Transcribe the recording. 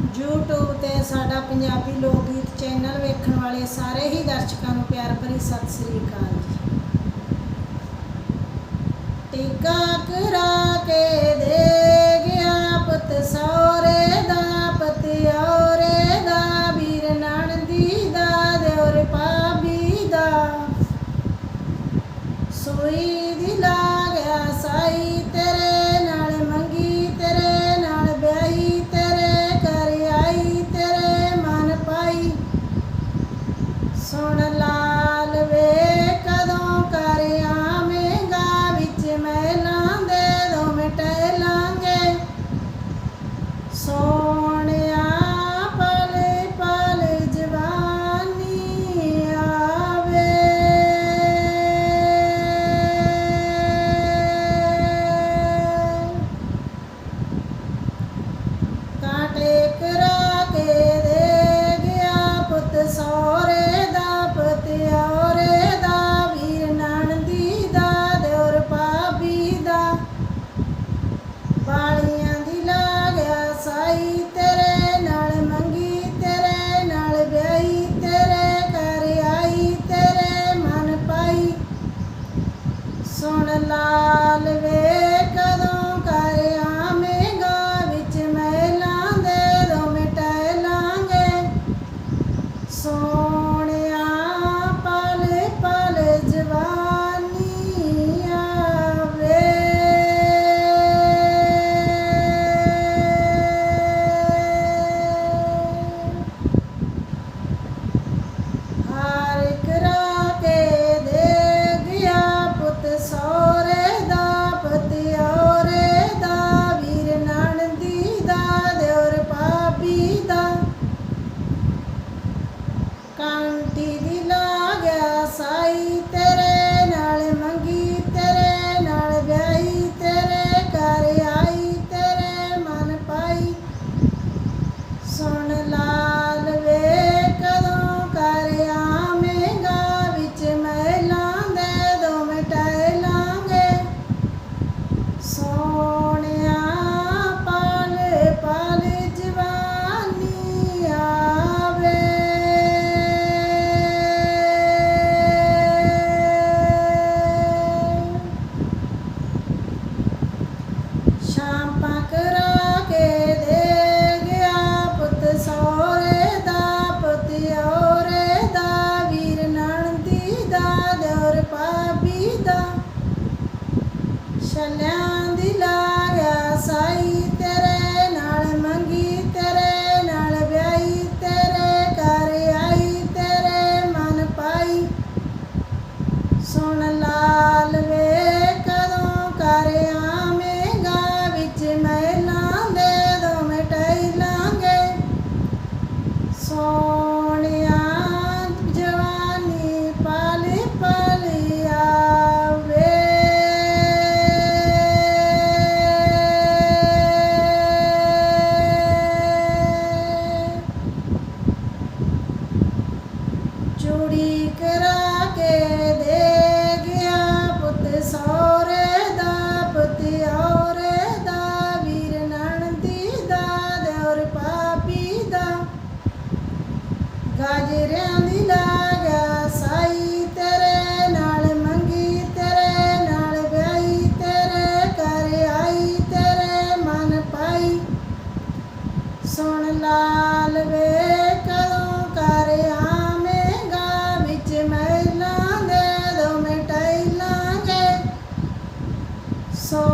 YouTube ਤੇ ਸਾਡਾ ਪੰਜਾਬੀ ਲੋਕ ਗੀਤ ਚੈਨਲ ਵੇਖਣ ਵਾਲੇ ਸਾਰੇ ਹੀ ਦਰਸ਼ਕਾਂ ਨੂੰ ਪਿਆਰ ਭਰੀ ਸਤਿ ਸ੍ਰੀ ਅਕਾਲ ਟਿਕਾ ਕਰਾ ਕੇ ਦੇ ਗਿਆ ਪਤ ਸੌਰੇ ਦਾ ਪਤਿਆਰੇ ਦਾ, ਵੀਰ ਨਣਦੀ ਦਾ ਦੇਵਰ ਪਾਬੀ ਦਾ। ਸੋਈ ਦਿਲਾ ಸುಡಲಾ ਸੁਣ ਲਾਲ ਵੇ। so now ਪਾਪੀ ਦਾ ਗਾਜਰਿਆਂ ਦੀ ਲਾਗਾ ਸਾਈ ਤੇਰੇ ਨਾਲ, ਮੰਗੀ ਤੇਰੇ ਨਾਲ, ਵਿਆਹੀ ਤੇਰੇ ਘਰ ਆਈ, ਤੇਰੇ ਮਨ ਪਾਈ। ਸੁਣ ਲਾਲ ਵੇ, ਕਦੋਂ ਕਰ ਆਵੇਂਗਾ, ਵਿੱਚ ਮਹਿਲਾਂ ਦੇ ਦੋ ਮਿਟਾਈ ਲਾਂਗੇ ਸੋ